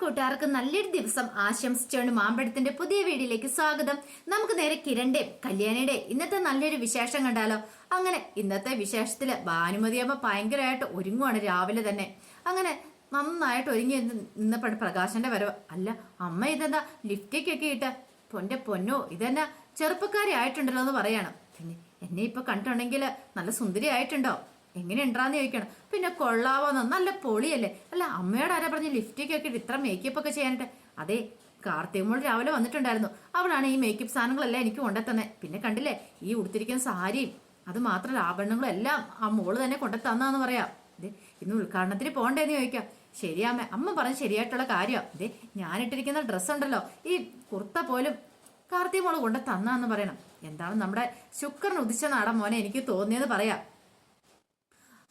കൂട്ടുകാർക്ക് നല്ലൊരു ദിവസം ആശംസിച്ചുകൊണ്ട് മാമ്പഴത്തിന്റെ പുതിയ വീഡിയോയിലേക്ക് സ്വാഗതം. നമുക്ക് നേരെ കിരണ്ടെ കല്യാണിയുടെ ഇന്നത്തെ നല്ലൊരു വിശേഷം കണ്ടാലോ? അങ്ങനെ ഇന്നത്തെ വിശേഷത്തിൽ ഭാനുമതിയമ്മ ഭയങ്കരമായിട്ട് ഒരുങ്ങുവാണ് രാവിലെ തന്നെ. അങ്ങനെ നന്നായിട്ട് ഒരുങ്ങി നിന്നപ്പോൾ പ്രകാശന്റെ വരവ്. അല്ല അമ്മ ഇതെന്താ ലിഫ്റ്റേക്കൊക്കെ ഇട്ട് പൊന്റെ പൊന്നോ ഇതെന്നാ ചെറുപ്പക്കാരി ആയിട്ടുണ്ടല്ലോ എന്ന് പറയണം. പിന്നെ എന്നെ ഇപ്പൊ കണ്ടിട്ടുണ്ടെങ്കിൽ നല്ല സുന്ദരി ആയിട്ടുണ്ടോ എങ്ങനെ ഉണ്ടാന്ന് ചോദിക്കണം. പിന്നെ കൊള്ളാവോന്ന് നല്ല പൊളിയല്ലേ. അല്ല അമ്മയോട് ആരാ പറഞ്ഞ് ലിഫ്റ്റിക്കൊക്കെ ഒക്കെ ഇത്ര മേക്കപ്പ് ഒക്കെ ചെയ്യാനായിട്ട്? അതെ കാർത്തിക മോൾ രാവിലെ വന്നിട്ടുണ്ടായിരുന്നു. അവളാണ് ഈ മേക്കപ്പ് സാധനങ്ങളെല്ലാം എനിക്ക് കൊണ്ടെത്തന്നെ പിന്നെ കണ്ടില്ലേ ഈ ഉടുത്തിരിക്കുന്ന സാരിയും അത് മാത്രമല്ല ആഭരണങ്ങളും എല്ലാം ആ മോൾ തന്നെ കൊണ്ടെത്തന്നാന്ന് പറയാം. ഇത് ഇന്ന് ഉദ്ഘാടനത്തിന് പോകണ്ടേന്ന് ചോദിക്കാം. ശരിയാമ്മ അമ്മ പറഞ്ഞ് ശരിയായിട്ടുള്ള കാര്യം? ഇതേ ഞാനിട്ടിരിക്കുന്ന ഡ്രസ്സ് ഉണ്ടല്ലോ ഈ കുർത്ത പോലും കാർത്തിക മോൾ കൊണ്ട് തന്നാന്ന് പറയണം. എന്താണ് നമ്മുടെ ശുക്രൻ ഉദിച്ച നാടൻ മോനെ എനിക്ക് തോന്നിയത് പറയാം.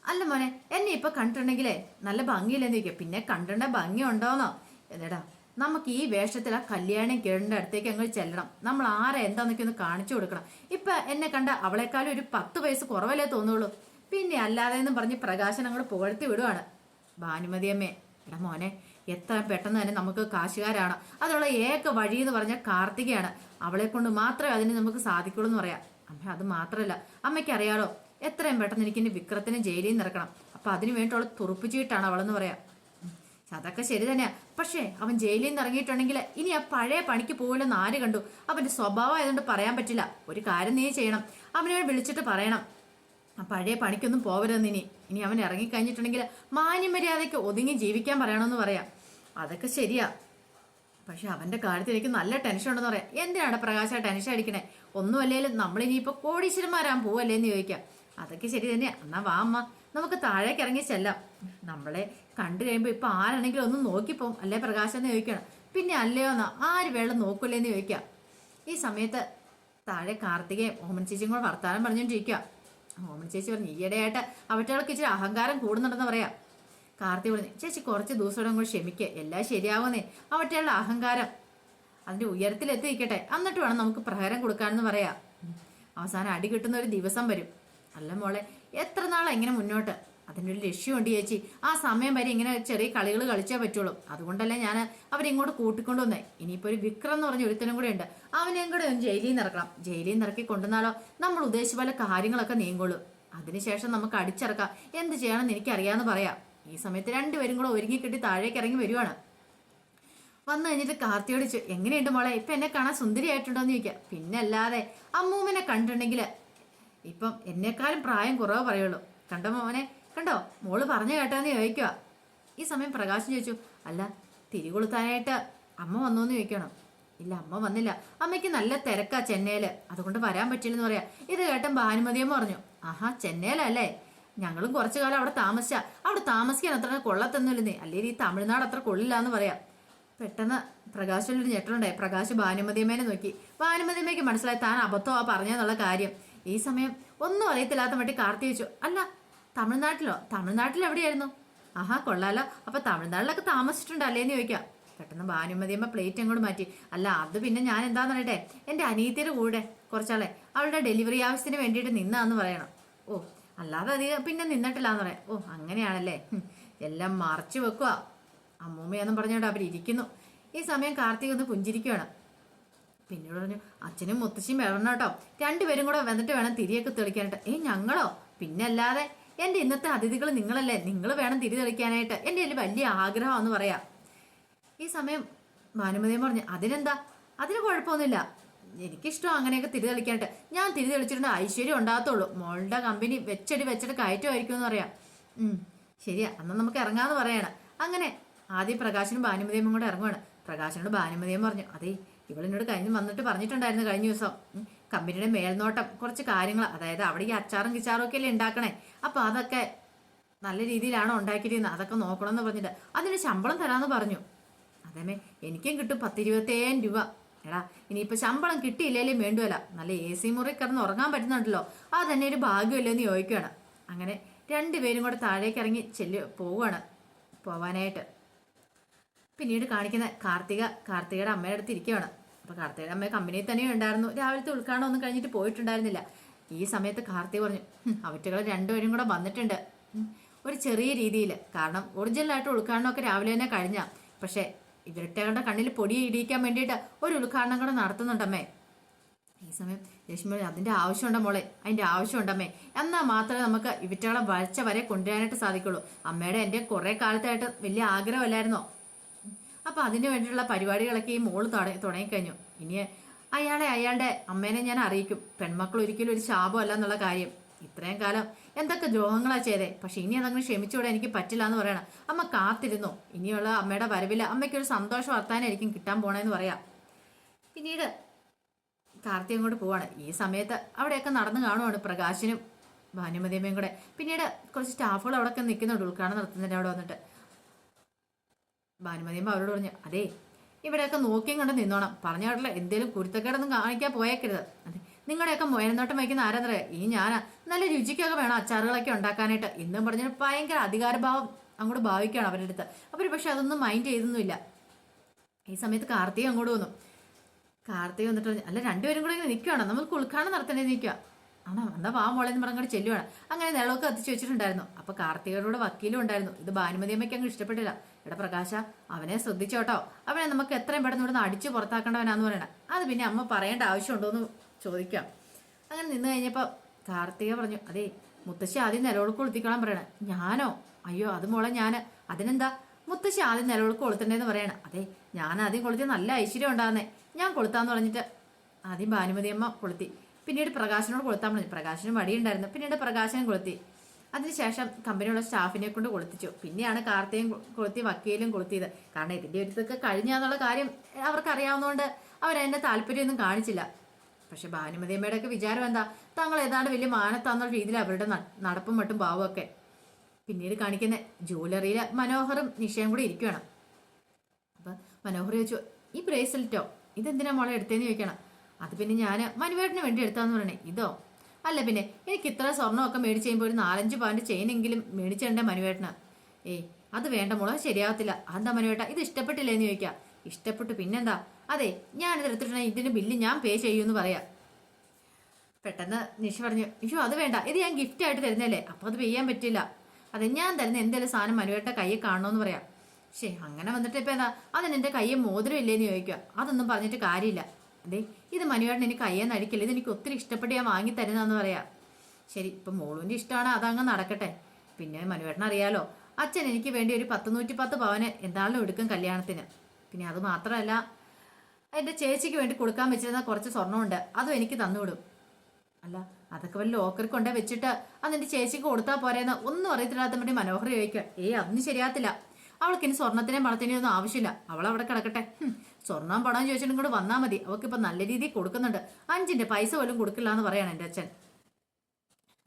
അല്ല മോനെ എന്നെ ഇപ്പൊ കണ്ടിട്ടുണ്ടെങ്കിലേ നല്ല ഭംഗിയില്ലെന്ന് ചോദിക്കുക പിന്നെ കണ്ടിട്ടുണ്ട ഭംഗി ഉണ്ടോന്നോ എന്നടാ നമുക്ക് ഈ വേഷത്തിൽ ആ കല്യാണം കേടേണ്ട അടുത്തേക്ക് അങ്ങ് ചെല്ലണം. നമ്മൾ ആരെ എന്താന്നൊക്കെ ഒന്ന് കാണിച്ചു കൊടുക്കണം. ഇപ്പൊ എന്നെ കണ്ട അവളെക്കാളും ഒരു പത്ത് വയസ്സ് കുറവല്ലേ തോന്നുള്ളൂ. പിന്നെ അല്ലാതെ എന്നും പറഞ്ഞ് പ്രകാശൻ അങ്ങോട്ട് പുകഴ്ത്തി വിടുവാണ്. ഭാനുമതി അമ്മേ എടാ മോനെ എത്ര പെട്ടെന്ന് തന്നെ നമുക്ക് കാശുകാരാണ്. അതുള്ള ഏക വഴി എന്ന് പറഞ്ഞാൽ കാർത്തികയാണ്. അവളെ കൊണ്ട് മാത്രമേ അതിന് നമുക്ക് സാധിക്കുള്ളൂ എന്ന് പറയാം. അമ്മ അത് മാത്രമല്ല അമ്മയ്ക്ക് അറിയാലോ എത്രയും പെട്ടെന്ന് എനിക്ക് വിക്രത്തിന് വിക്രത്തിനെ ജയിലിൽ നിന്ന് ഇറക്കണം. അപ്പൊ അതിനു വേണ്ടി അവൾ തുറപ്പിച്ചിട്ടാണ് അവളെന്ന് പറയാം. അതൊക്കെ ശരി തന്നെയാ. പക്ഷേ അവൻ ജയിലിൽ നിന്ന് ഇറങ്ങിയിട്ടുണ്ടെങ്കിൽ ഇനി ആ പഴയ പണിക്ക് പോകില്ലെന്ന് ആര് കണ്ടു? അവന്റെ സ്വഭാവം ആയതുകൊണ്ട് പറയാൻ പറ്റില്ല. ഒരു കാര്യം നീ ചെയ്യണം. അവനെ വിളിച്ചിട്ട് പറയണം. ആ പഴയ പണിക്കൊന്നും പോവരുതെന്ന് ഇനി. ഇനി അവൻ ഇറങ്ങിക്കഴിഞ്ഞിട്ടുണ്ടെങ്കിൽ മാന്യമര്യാദയ്ക്ക് ഒതുങ്ങി ജീവിക്കാൻ പറയണമെന്ന് പറയാം. അതൊക്കെ ശരിയാ. പക്ഷെ അവന്റെ കാര്യത്തിൽ എനിക്ക് നല്ല ടെൻഷൻ ഉണ്ടെന്ന് പറയാം. എന്തിനാണ് പ്രകാശ ടെൻഷൻ അടിക്കണേ? ഒന്നുമല്ലേലും നമ്മളിനിയിപ്പോ കോടീശ്വരന്മാരാൻ പോവല്ലേന്ന് ചോദിക്കാം. അതൊക്കെ ശരി തന്നെയാ എന്നാ വാ അമ്മ. നമുക്ക് താഴേക്ക് ഇറങ്ങി ചെല്ലാം. നമ്മളെ കണ്ടു കഴിയുമ്പോൾ ഇപ്പൊ ആരാണെങ്കിലും ഒന്ന് നോക്കിപ്പോവും അല്ലേ പ്രകാശം എന്ന് ചോദിക്കണം. പിന്നെ അല്ലയോ എന്നാ? ആര് വെള്ളം നോക്കൂലേ എന്ന് ചോദിക്കാം. ഈ സമയത്ത് താഴെ കാർത്തികയും ഓമൻ ചേച്ചിയും കൂടെ വർത്താനം പറഞ്ഞുകൊണ്ടിരിക്കുക ഓമൻ ചേച്ചി പറഞ്ഞു ഈയിടെയായിട്ട് അവറ്റകൾക്ക് ഇച്ചിരി അഹങ്കാരം കൂടുന്നുണ്ടെന്ന് പറയാ. കാർത്തി പറഞ്ഞു ചേച്ചി കുറച്ച് ദിവസം കൂടെ ക്ഷമിക്കുക എല്ലാം ശരിയാവുന്നേ. അവറ്റകളുടെ അഹങ്കാരം അതിന്റെ ഉയരത്തിൽ നിൽക്കട്ടെ എന്നിട്ട് വേണം നമുക്ക് പ്രഹരം കൊടുക്കാനെന്ന് പറയാം. അവസാനം അടി കിട്ടുന്ന ഒരു ദിവസം വരും. അല്ല മോളെ എത്ര നാളാ ഇങ്ങനെ മുന്നോട്ട്? ഒരു ലക്ഷ്യമുണ്ട് ചേച്ചി. ആ സമയം വരെ ഇങ്ങനെ ചെറിയ കളികൾ കളിച്ചേ പറ്റുള്ളൂ. അതുകൊണ്ടല്ലേ ഞാൻ അവരിങ്ങോട്ട് കൂട്ടിക്കൊണ്ടു വന്നേ. ഇനിയിപ്പോൾ ഒരു വിക്രം എന്ന് പറഞ്ഞ ഒരുത്തനും കൂടെ ഉണ്ട്. അവനെയും കൂടെ ഒന്ന് ജയിലിൽ നിന്ന് ഇറക്കണം? ജയിലിൽ നിന്ന് ഇറക്കി കൊണ്ടുവന്നാലോ നമ്മൾ ഉദ്ദേശിച്ച പോലെ കാര്യങ്ങളൊക്കെ നീങ്ങുള്ളൂ. അതിനുശേഷം നമുക്ക് അടിച്ചിറക്കാം. എന്ത് ചെയ്യണമെന്ന് എനിക്കറിയാമെന്ന് പറയാം. ഈ സമയത്ത് രണ്ടുപേരും കൂടെ ഒരുങ്ങി കിട്ടി താഴേക്ക് ഇറങ്ങി വരുവാണ്. വന്നു കഴിഞ്ഞിട്ട് കാർത്തിയോട് എങ്ങനെയുണ്ട് മോളെ? ഇപ്പം എന്നെ കാണാൻ സുന്ദരിയായിട്ടുണ്ടോ എന്ന് ചോദിക്കാം. പിന്നെ അല്ലാതെ അമ്മൂമ്മനെ കണ്ടിട്ടുണ്ടെങ്കിൽ ഇപ്പം എന്നെക്കാളും പ്രായം കുറവ് പറയുള്ളൂ. കണ്ടോ മോനെ? കണ്ടോ? മോൾ പറഞ്ഞു കേട്ടാന്ന് ചോദിക്കുക ഈ സമയം പ്രകാശം ചോദിച്ചു അല്ല തിരികൊളുത്താനായിട്ട് അമ്മ വന്നോന്ന് ചോദിക്കണം. ഇല്ല അമ്മ വന്നില്ല. അമ്മയ്ക്ക് നല്ല തിരക്കാ ചെന്നൈയിൽ. അതുകൊണ്ട് വരാൻ പറ്റില്ലെന്ന് പറയാ. ഇത് കേട്ടൻ ഭാനുമതിയമ്മ പറഞ്ഞു ആഹാ ചെന്നൈയിലല്ലേ? ഞങ്ങളും കുറച്ചു കാലം അവിടെ താമസിച്ച. അവിടെ താമസിക്കാൻ അത്ര കൊള്ളത്തൊന്നുമില്ലെന്നേ. അല്ലെങ്കിൽ ഈ തമിഴ്നാട് അത്ര കൊള്ളില്ല എന്ന് പറയാം. പെട്ടെന്ന് പ്രകാശിനൊരു ഞെട്ടലുണ്ടായി. പ്രകാശ് ഭാനുമതിയമ്മേനെ നോക്കി. ഭാനുമതിയമ്മയ്ക്ക് മനസ്സിലായി താൻ അബദ്ധമാണ് പറഞ്ഞെന്നുള്ള കാര്യം. ഈ സമയം ഒന്നും അറിയത്തില്ലാത്ത മട്ടി കാർത്തി വെച്ചു അല്ല തമിഴ്നാട്ടിലോ? തമിഴ്നാട്ടിൽ എവിടെയായിരുന്നു? ആഹാ കൊള്ളാലോ. അപ്പൊ തമിഴ്നാട്ടിലൊക്കെ താമസിച്ചിട്ടുണ്ട് അല്ലേന്ന് ചോദിക്കാം. പെട്ടെന്ന് ഭാനുമതിയമ്മ പ്ലേറ്റ് അങ്ങോട്ട് മാറ്റി അല്ല അത് പിന്നെ ഞാൻ എന്താന്ന് പറയട്ടെ എന്റെ അനിയത്തിയുടെ കൂടെ കുറച്ചാളെ. അവളുടെ ഡെലിവറി ആവശ്യത്തിന് വേണ്ടിയിട്ട് നിന്നാന്ന് പറയണം. ഓ അല്ലാതെ അധികം പിന്നെ നിന്നിട്ടില്ല എന്ന് പറയാം. ഓ അങ്ങനെയാണല്ലേ. എല്ലാം മറച്ചു വെക്കുക അമ്മൂമ്മയെന്നും പറഞ്ഞുകൊണ്ട് അവരിയ്ക്കുന്നു ഈ സമയം കാർത്തിക് ഒന്ന് പുഞ്ചിരിക്കുകയാണ് പിന്നീട് പറഞ്ഞു അച്ഛനും മുത്തശ്ശിയും വരണം കേട്ടോ. രണ്ടുപേരും കൂടെ വന്നിട്ട് വേണം തിരിയൊക്കെ തെളിക്കാനായിട്ട്. ഏ ഞങ്ങളോ? പിന്നെ അല്ലാതെ എന്റെ ഇന്നത്തെ അതിഥികൾ നിങ്ങളല്ലേ? നിങ്ങൾ വേണം തിരി തെളിക്കാനായിട്ട്. എന്റെ ഒരു വലിയ ആഗ്രഹം എന്ന് പറയാം. ഈ സമയം ഭാനുമതിയും പറഞ്ഞു അതിനെന്താ? അതിന് കുഴപ്പമൊന്നുമില്ല. എനിക്കിഷ്ടം അങ്ങനെയൊക്കെ തിരി തെളിക്കാനായിട്ട്. ഞാൻ തിരി തെളിച്ചിട്ടുണ്ട് ഐശ്വര്യം ഉണ്ടാകത്തുള്ളൂ. മോളുടെ കമ്പനി വെച്ചടി വെച്ചിട്ട് കയറ്റമായിരിക്കും എന്ന് പറയാം. ശരിയാ. അന്ന് നമുക്ക് ഇറങ്ങാന്ന് പറയാണ്. അങ്ങനെ ആദ്യം പ്രകാശനും ഭാനുമതിയും കൂടെ ഇറങ്ങുവാണ്. പ്രകാശനോട് ഭാനുമതിയും പറഞ്ഞു അതെ ഇവളെന്നോട് കഴിഞ്ഞ് വന്നിട്ട് പറഞ്ഞിട്ടുണ്ടായിരുന്നു കഴിഞ്ഞ ദിവസം. കമ്പനിയുടെ മേൽനോട്ടം കുറച്ച് കാര്യങ്ങൾ അതായത് അവിടെ ഈ അച്ചാറും കിച്ചാറും ഒക്കെ അല്ലേ ഉണ്ടാക്കണേ. അപ്പൊ അതൊക്കെ നല്ല രീതിയിലാണോ ഉണ്ടാക്കിയിരിക്കുന്നത് അതൊക്കെ നോക്കണമെന്ന് പറഞ്ഞിട്ട് അതിന് ശമ്പളം തരാമെന്ന് പറഞ്ഞു. അതേമേ എനിക്കും കിട്ടും പത്തിരുപത്തേഴായിരം രൂപ. എടാ ഇനിയിപ്പോ ശമ്പളം കിട്ടിയില്ലേലും വേണ്ടുവല്ല. നല്ല എ സി മുറി കിടന്ന് ഉറങ്ങാൻ പറ്റുന്നുണ്ടല്ലോ. അത് തന്നെ ഒരു ഭാഗ്യമല്ലോ എന്ന് ചോദിക്കുകയാണ്. അങ്ങനെ രണ്ടുപേരും കൂടെ താഴേക്ക് ഇറങ്ങി ചെല്ലു പോവുകയാണ്. പോവാനായിട്ട്. പിന്നീട് കാണിക്കുന്നത് കാർത്തിക കാർത്തികയുടെ അമ്മയുടെ അടുത്ത് ഇരിക്കുകയാണ്. അപ്പോൾ കാർത്തികയുടെ അമ്മ കമ്പനിയിൽ തന്നെ ഉണ്ടായിരുന്നു. രാവിലത്തെ ഉൾക്കാണോ ഒന്നും കഴിഞ്ഞിട്ട് പോയിട്ടുണ്ടായിരുന്നില്ല. ഈ സമയത്ത് കാർത്തിക പറഞ്ഞു അവറ്റുകൾ രണ്ടുപേരും കൂടെ വന്നിട്ടുണ്ട്. ഒരു ചെറിയ രീതിയിൽ. കാരണം ഒറിജിനലായിട്ട് ഉൾക്കാടനമൊക്കെ രാവിലെ തന്നെ കഴിഞ്ഞ. പക്ഷേ ഇവരുടെ കണ്ണിൽ പൊടി ഇടിയിക്കാൻ വേണ്ടിയിട്ട് ഒരു ഉദ്ഘാടനം കൂടെ നടത്തുന്നുണ്ടമ്മേ. ഈ സമയം ലക്ഷ്മി അതിന്റെ ആവശ്യമുണ്ടോ മോളെ അതിന്റെ ആവശ്യമുണ്ടമ്മേ. എന്നാൽ മാത്രമേ നമുക്ക് ഇവറ്റകളെ വരച്ച വരെ കൊണ്ടുവരാനായിട്ട് സാധിക്കുള്ളൂ. അമ്മയുടെ എന്റെ കുറേ കാലത്തായിട്ട് വലിയ ആഗ്രഹമല്ലായിരുന്നോ അപ്പൊ അതിന് വേണ്ടിയിട്ടുള്ള പരിപാടികളൊക്കെ ഈ മോൾ തുട- തുടങ്ങിക്കഴിഞ്ഞു. ഇനി അയാളെ അയാളുടെ അമ്മേനെ ഞാൻ അറിയിക്കും. പെൺമക്കൾ ഒരിക്കലും ഒരു ശാപം അല്ല എന്നുള്ള കാര്യം. ഇത്രയും കാലം എന്തൊക്കെ ദ്രോഹങ്ങളാ ചെയ്തേ. പക്ഷെ ഇനി അതങ്ങനെ ക്ഷമിച്ചുകൂടെ എനിക്ക് പറ്റില്ല എന്ന് പറയണം. അമ്മ കാത്തിരുന്നു. ഇനിയുള്ള അമ്മയുടെ വരവിൽ അമ്മയ്ക്ക് ഒരു സന്തോഷം വർത്താനായിരിക്കും കിട്ടാൻ പോണേന്ന് പറയാം. പിന്നീട് കാർത്തി അങ്ങോട്ട് പോവാണ്. ഈ സമയത്ത് അവിടെയൊക്കെ നടന്നു കാണുവാണ് പ്രകാശിനും ഭാനുമതിയമ്മയും കൂടെ. പിന്നീട് കുറച്ച് സ്റ്റാഫുകൾ അവിടെയൊക്കെ നിൽക്കുന്നുണ്ട് ഉദ്ഘാടനം നടത്തുന്നതിന്റെ അവിടെ വന്നിട്ട്. ഭാനുമതിയമ്മ അവരോട് പറഞ്ഞു അതെ ഇവിടെയൊക്കെ നോക്കിയും കണ്ട് നിന്നോണം. പറഞ്ഞ കേട്ടില്ല എന്തേലും കുരുത്തക്കേടൊന്നും കാണിക്കാൻ പോയേക്കരുത്. അതെ നിങ്ങളുടെയൊക്കെ മോയനത്തോട്ടം വയ്ക്കുന്ന ആരാന്നറിയ? ഈ ഞാനാ. നല്ല രുചിക്കൊക്കെ വേണം അച്ചാറുകളൊക്കെ ഉണ്ടാക്കാനായിട്ട്. എന്നും പറഞ്ഞ ഭയങ്കര അധികാരഭാവം അങ്ങോട്ട് ഭാവിക്കുകയാണ് അവരുടെ അടുത്ത്. അവർ പക്ഷെ അതൊന്നും മൈൻഡ് ചെയ്തൊന്നുമില്ല. ഈ സമയത്ത് കാർത്തിക അങ്ങോട്ട് വന്നു. കാർത്തിക വന്നിട്ട് അല്ല രണ്ടുപേരും കൂടെ ഇങ്ങനെ നിൽക്കുകയാണ് നമുക്ക് ഉൾക്കാണം നടത്തേണ്ടി നിൽക്കുക ആണോ? എന്താ വാ മോളെന്ന് എന്ന് പറഞ്ഞാൽ ചെല്ലുവാണ്. അങ്ങനെ നിലവൊക്കെ കത്തിച്ച് വെച്ചിട്ടുണ്ടായിരുന്നു. അപ്പൊ കാർത്തികരോട് വക്കീലും ഉണ്ടായിരുന്നു. ഇത് ഭാനുമതി അമ്മയ്ക്ക് അങ്ങ് ഇഷ്ടപ്പെട്ടില്ല. എടാ പ്രകാശ അവനെ ശ്രദ്ധിച്ചോട്ടോ. അവനെ നമുക്ക് എത്രയും പെട്ടെന്ന് ഇവിടുന്ന് അടിച്ചു പുറത്താക്കേണ്ടവനാന്ന് പറയണ. അത് പിന്നെ അമ്മ പറയേണ്ട ആവശ്യമുണ്ടോ എന്ന് ചോദിക്കാം. അങ്ങനെ നിന്ന് കഴിഞ്ഞപ്പോൾ കാർത്തിക പറഞ്ഞു അതേ മുത്തശ്ശി ആദ്യം നിലവിളക്ക് കൊളുത്തിക്കോളാൻ പറയണേ. ഞാനോ? അയ്യോ അത് മോളെ ഞാൻ അതിനെന്താ? മുത്തശ്ശി ആദ്യം നിലവിളക്ക് കൊളുത്തണ്ടേന്ന് പറയണേ. അതെ ഞാൻ ആദ്യം കൊളുത്തി നല്ല ഐശ്വര്യം ഉണ്ടാകുന്നേ ഞാൻ കൊളുത്താന്ന് പറഞ്ഞിട്ട് ആദ്യം ഭാനുമതി അമ്മ കൊളുത്തി. പിന്നീട് പ്രകാശനോട് കൊളുത്താൻ പറഞ്ഞു. പ്രകാശന് മടിയുണ്ടായിരുന്നു പിന്നീട് പ്രകാശനം കൊളുത്തി. അതിനുശേഷം കമ്പനിയുള്ള സ്റ്റാഫിനെ കൊണ്ട് കൊളുത്തിച്ചു. പിന്നെയാണ് കാർത്തിയും കൊളുത്തി വക്കീലും കൊളുത്തിയത്. കാരണം ഇതിന്റെ ഒരു ഇതൊക്കെ കഴിഞ്ഞാന്നുള്ള കാര്യം അവർക്ക് അറിയാവുന്നതുകൊണ്ട് അവരതിന്റെ താല്പര്യമൊന്നും കാണിച്ചില്ല. പക്ഷെ ഭാനുമതിയമ്മയുടെ ഒക്കെ വിചാരം എന്താ? തങ്ങൾ ഏതാണ്ട് വലിയ മാനത്താന്നുള്ള രീതിയിൽ അവരുടെ നടപ്പും മട്ടും ഭാവമൊക്കെ പിന്നീട് കാണിക്കുന്ന ജ്വല്ലറിയിൽ മനോഹറും നിഷയും കൂടി ഇരിക്കുകയാണ് അപ്പം മനോഹർ ചോദിച്ചു ഈ ബ്രേസ്ലെറ്റോ? ഇതെന്തിനാ മോളെ എടുത്തേന്ന് ചോദിക്കണം അത് പിന്നെ ഞാൻ മനുവേട്ടന് വേണ്ടി എടുത്താന്ന് പറയണേ. ഇതോ? അല്ല പിന്നെ എനിക്ക് ഇത്ര സ്വർണമൊക്കെ മേടിച്ച് കഴിയുമ്പോൾ ഒരു നാലഞ്ച് പാന്റ് ചെയിനെങ്കിലും മേടിച്ചേണ്ട മനുവേട്ടന്? ഏയ് അത് വേണ്ട മോളെ ശരിയാവത്തില്ല. അതെന്താ മനുവേട്ട ഇത് ഇഷ്ടപ്പെട്ടില്ലേന്ന് ചോദിക്കാം. ഇഷ്ടപ്പെട്ടു പിന്നെന്താ? അതെ ഞാൻ ഇത് എടുത്തിട്ടുണ്ടെങ്കിൽ ഇതിന്റെ ബില്ല് ഞാൻ പേ ചെയ്യുമെന്ന് പറയാം. പെട്ടെന്ന് നിഷ പറഞ്ഞു നിഷു അത് വേണ്ട ഇത് ഞാൻ ഗിഫ്റ്റ് ആയിട്ട് തരുന്നല്ലേ അപ്പോൾ അത് ചെയ്യാൻ പറ്റില്ല. അതെ ഞാൻ തരുന്ന എന്തെങ്കിലും സാധനം മനുവേട്ട കയ്യിൽ കാണണമെന്ന് പറയാം. ശേ അങ്ങനെ വന്നിട്ട് ഇപ്പം എന്താ? അതിന് എന്റെ കയ്യിൽ മോതിരം ഇല്ലേന്ന് ചോദിക്കുക അതൊന്നും പറഞ്ഞിട്ട് കാര്യമില്ല. അതെ ഇത് മനുവേട്ടൻ എനിക്ക് അയ്യാൻ ഇത് എനിക്ക് ഒത്തിരി ഇഷ്ടപ്പെട്ട് ഞാൻ വാങ്ങി തരുന്നതെന്ന് പറയാം. ശരി ഇപ്പൊ മോളുവിന്റെ ഇഷ്ടമാണ് അതങ്ങ് നടക്കട്ടെ. പിന്നെ മനുവേട്ടൻ അറിയാലോ അച്ഛൻ എനിക്ക് വേണ്ടി ഒരു പത്ത് നൂറ്റി പത്ത് പവന് എന്താണെങ്കിലും എടുക്കും കല്യാണത്തിന്. പിന്നെ അത് മാത്രമല്ല എന്റെ ചേച്ചിക്ക് വേണ്ടി കൊടുക്കാൻ വെച്ചിരുന്ന കുറച്ച് സ്വർണമുണ്ട് അതും എനിക്ക് തന്നുവിടും. അല്ല അതൊക്കെ വല്ല ലോക്കറിൽ കൊണ്ടേ വെച്ചിട്ട് അതെന്റെ ചേച്ചിക്ക് കൊടുത്താൽ പോരെന്ന് ഒന്നും അറിയത്തില്ലാത്ത വേണ്ടി മനോഹർ ചോദിക്കുക. ഏയ് അതൊന്നും ശരിയാത്തില്ല അവൾക്ക് ഇനി സ്വർണത്തിനെയും പണത്തിനെയും ഒന്നും ആവശ്യമില്ല. അവൾ അവിടെ കിടക്കട്ടെ. സ്വർണം പണം ചോദിച്ചിട്ടും കൂടെ വന്നാൽ മതി. അവൾക്ക് ഇപ്പൊ നല്ല രീതിയിൽ കൊടുക്കുന്നുണ്ട്. അഞ്ചിന്റെ പൈസ പോലും കൊടുക്കില്ല എന്ന് പറയാണ് എന്റെ അച്ഛൻ.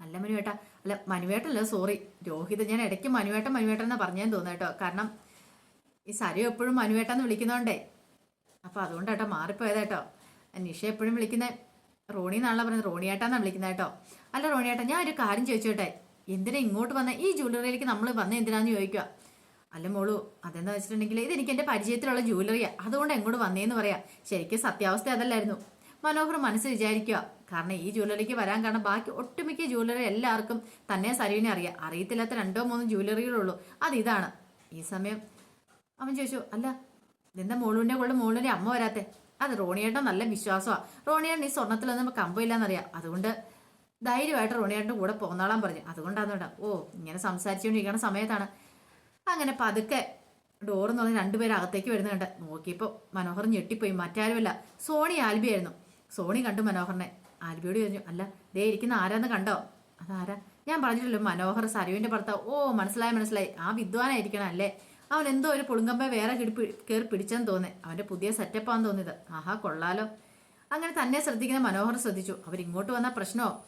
അല്ല മനുവേട്ട. അല്ല മനുവേട്ടല്ല സോറി രോഹിത് ഞാൻ ഇടയ്ക്ക് മനുവേട്ടൻ മനുവേട്ടൻ എന്ന് പറഞ്ഞേന്ന് തോന്നുന്നു കേട്ടോ. കാരണം ഈ സരി എപ്പോഴും മനുവേട്ടെന്ന് വിളിക്കുന്നോണ്ടേ. അപ്പൊ അതുകൊണ്ടാട്ടോ മാറിപ്പോയതേട്ടോ നിഷ എപ്പോഴും വിളിക്കുന്നത് റോണി എന്നാണല്ലോ പറയുന്നത് റോണിയേട്ടാന്നാ വിളിക്കുന്നത് കേട്ടോ. അല്ല റോണിയേട്ടാ ഞാൻ ഒരു കാര്യം ചോദിച്ചോട്ടെ. എന്തിനാ ഇങ്ങോട്ട് വന്ന? ഈ ജ്വല്ലറിയിലേക്ക് നമ്മൾ വന്ന എന്തിനാന്ന് ചോദിക്കുക അല്ല മോളു അതെന്താ വെച്ചിട്ടുണ്ടെങ്കിൽ ഇതെനിക്ക് എന്റെ പരിചയത്തിലുള്ള ജ്വല്ലറിയാ. അതുകൊണ്ട് എങ്ങോട്ട് വന്നേന്ന് പറയാം. ശരിക്കും സത്യാവസ്ഥ അതല്ലായിരുന്നു. മനോഹർ മനസ്സ് വിചാരിക്കുക കാരണം ഈ ജ്വല്ലറിക്ക് വരാൻ കാരണം ബാക്കി ഒട്ടുമിക്ക ജ്വല്ലറി എല്ലാവർക്കും തന്നെ സരുവിനെ അറിയാം. അറിയത്തില്ലാത്ത രണ്ടോ മൂന്നോ ജ്വല്ലറികളുള്ളൂ. അത് ഇതാണ്. ഈ സമയം അവൻ ചോദിച്ചു അല്ല ഇതെന്താ മോളുവിന്റെ കൂടെ മോളിന്റെ അമ്മ വരാത്തെ? അത് റോണിയേട്ടൻ നല്ല വിശ്വാസമാണ് റോണിയേട്ടൻ ഈ സ്വർണത്തിലൊന്നും കമ്പില്ലാന്നറിയാം അതുകൊണ്ട് ധൈര്യമായിട്ട് റോണിയേട്ടന്റെ കൂടെ പോന്നോളാൻ പറഞ്ഞു. അതുകൊണ്ടാണ് കേട്ടോ. ഓ ഇങ്ങനെ സംസാരിച്ചുകൊണ്ടിരിക്കുന്ന സമയത്താണ് അങ്ങനെ പതുക്കെ ഡോറ് എന്ന് പറഞ്ഞ് രണ്ടുപേരും അകത്തേക്ക് വരുന്നുണ്ട് നോക്കിയപ്പോൾ മനോഹർ ഞെട്ടിപ്പോയി. മറ്റാരുമല്ല. സോണി ആൽബി ആയിരുന്നു. സോണി കണ്ടു മനോഹറിനെ. ആൽബിയോട് പറഞ്ഞു അല്ല ദേ ഇരിക്കുന്ന ആരാന്ന് കണ്ടോ? അതാരാ? ഞാൻ പറഞ്ഞില്ലല്ലോ മനോഹർ സരുവിന്റെ ഭർത്താവ്. ഓ മനസ്സിലായി മനസ്സിലായി. ആ വിദ്വാനായിരിക്കണം അല്ലേ? അവൻ എന്തോ ഒരു പുളുങ്കമ്പ വേറെ കിടിപ്പി കയറി പിടിച്ചെന്ന് തോന്നി അവന്റെ പുതിയ സെറ്റപ്പാന്ന് തോന്നിയത് ആഹാ കൊള്ളാലോ. അങ്ങനെ തന്നെ ശ്രദ്ധിക്കുന്ന മനോഹർ ശ്രദ്ധിച്ചു. അവരിങ്ങോട്ട് വന്ന പ്രശ്നമോ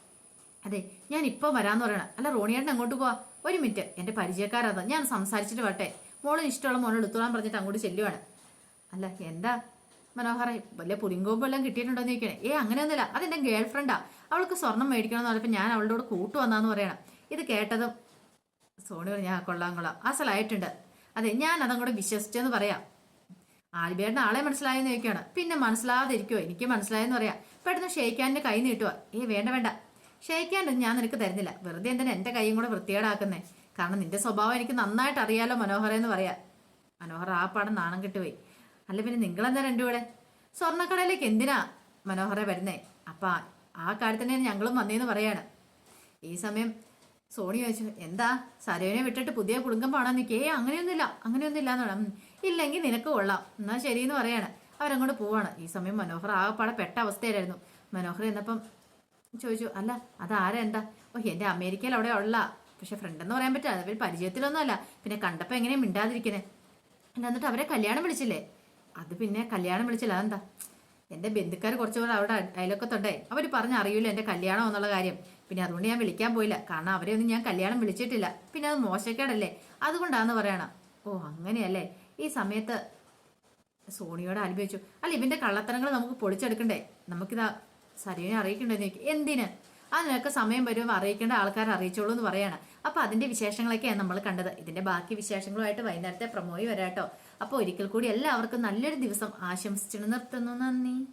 അതെ ഞാൻ ഇപ്പോൾ വരാന്ന് പറയണം. അല്ല റോണിയേട്ടൻ അങ്ങോട്ട് പോവാ. ഒരു മിനിറ്റ് എന്റെ പരിചയക്കാരാണ്. ഞാൻ സംസാരിച്ചിട്ട് വട്ടെ മോളിന് ഇഷ്ടമുള്ള മോനെ എടുത്തോളാൻ പറഞ്ഞിട്ട് അങ്ങോട്ട് ചെല്ലുവാണ്. അല്ല എന്താ? മനോഹര വല്ല പുളിങ്കോമ്പ് എല്ലാം കിട്ടിയിട്ടുണ്ടോ എന്ന് ചോദിക്കണേ. ഏ അങ്ങനെയൊന്നുമില്ല. അതെന്റെ ഗേൾ ഫ്രണ്ടാ അവൾക്ക് സ്വർണം മേടിക്കണം എന്ന് പറഞ്ഞപ്പോൾ ഞാൻ അവളോട് കൂടെ കൂട്ടു വന്നാന്ന് പറയണം. ഇത് കേട്ടതും സോണി പറഞ്ഞു ആ കൊള്ളാം കൊള്ളാം. അസലായിട്ടുണ്ട് അതെ ഞാൻ അതങ്ങോട്ട് വിശ്വസിച്ചെന്ന് പറയാം. ആൽബിയേട്ടൻ ആളെ മനസ്സിലായെന്ന് ചോദിക്കുകയാണ്. പിന്നെ മനസ്സിലാകാതിരിക്കുമോ എനിക്ക് മനസ്സിലായെന്ന് പറയാം. പെട്ടെന്ന് ഷെയ്ക്കാന്റെ കൈ നീട്ടുക ഏ വേണ്ട വേണ്ട. ഷെയ്ക്കാന്റെ ഞാൻ നിനക്ക് തരുന്നില്ല. വെറുതെ എന്തിനാ എന്റെ കൈയും കൂടെ വൃത്തികേടാക്കുന്നേ? കാരണം നിന്റെ സ്വഭാവം എനിക്ക് നന്നായിട്ട് അറിയാലോ മനോഹര എന്ന് പറയാ. മനോഹർ ആ പാടം നാണം കിട്ടുപോയി. അല്ല പിന്നെ നിങ്ങളെന്താ രണ്ടുകൂടെ സ്വർണക്കടയിലേക്ക് എന്തിനാ മനോഹര വരുന്നേ? അപ്പ ആ കാര്യത്തിന് ഞങ്ങളും വന്നേന്ന് പറയാണ്. ഈ സമയം സോണി ചോദിച്ചു എന്താ സരോനെ വിട്ടിട്ട് പുതിയ കുടുംബം പാടാൻ നിൽക്കേ? അങ്ങനെയൊന്നുമില്ല അങ്ങനെയൊന്നുമില്ല എന്ന് പറയാം ഇല്ലെങ്കിൽ നിനക്ക് കൊള്ളാം. എന്നാ ശരിയെന്ന് പറയാണ്. അവരങ്ങോട്ട് പോവാണ്. ഈ സമയം മനോഹർ ആകെപ്പാടെ പെട്ട അവസ്ഥയിലായിരുന്നു. മനോഹർ എന്നപ്പം ചോദിച്ചു അല്ല അതാരാ എന്താ? ഓ എന്റെ അമേരിക്കയിൽ അവിടെ ഉള്ള പക്ഷെ ഫ്രണ്ട് എന്ന് പറയാൻ പറ്റില്ല അവർ പരിചയത്തിലൊന്നും അല്ല പിന്നെ കണ്ടപ്പോൾ എങ്ങനെയാ മിണ്ടാതിരിക്കണേ അല്ല എന്നിട്ട് അവരെ കല്യാണം വിളിച്ചില്ലേ? അത് പിന്നെ കല്യാണം വിളിച്ചില്ല അതെന്താ? എന്റെ ബന്ധുക്കാർ കുറച്ച് പേർ അവിടെ അയലൊക്കത്തുണ്ടേ അവർ പറഞ്ഞ് അറിയില്ല എന്റെ കല്യാണം എന്നുള്ള കാര്യം. പിന്നെ അതുകൊണ്ട് ഞാൻ വിളിക്കാൻ പോയില്ല. കാരണം അവരെ ഒന്നും ഞാൻ കല്യാണം വിളിച്ചിട്ടില്ല. പിന്നെ അത് മോശക്കേടല്ലേ? അതുകൊണ്ടാന്ന് പറയണം. ഓ അങ്ങനെയല്ലേ? ഈ സമയത്ത് സോണിയോട് ആലോചിച്ചു. അല്ല ഇവന്റെ കള്ളത്തരങ്ങൾ നമുക്ക് പൊളിച്ചെടുക്കണ്ടേ? നമുക്കിതാ സരീനെ അറിയിക്കേണ്ടത് ചോദിക്കും എന്തിന്? അതിനൊക്കെ സമയം വരുമ്പോൾ അറിയിക്കേണ്ട ആൾക്കാരെ അറിയിച്ചോളൂ എന്ന് പറയാണ്. അപ്പൊ അതിന്റെ വിശേഷങ്ങളൊക്കെയാണ് നമ്മൾ കണ്ടത്. ഇതിന്റെ ബാക്കി വിശേഷങ്ങളുമായിട്ട് വൈകുന്നേരത്തെ പ്രമോയി വരാട്ടോ. അപ്പൊ ഒരിക്കൽ കൂടി എല്ലാവർക്കും നല്ലൊരു ദിവസം ആശംസിച്ചു നിർത്തുന്നു. നന്ദി.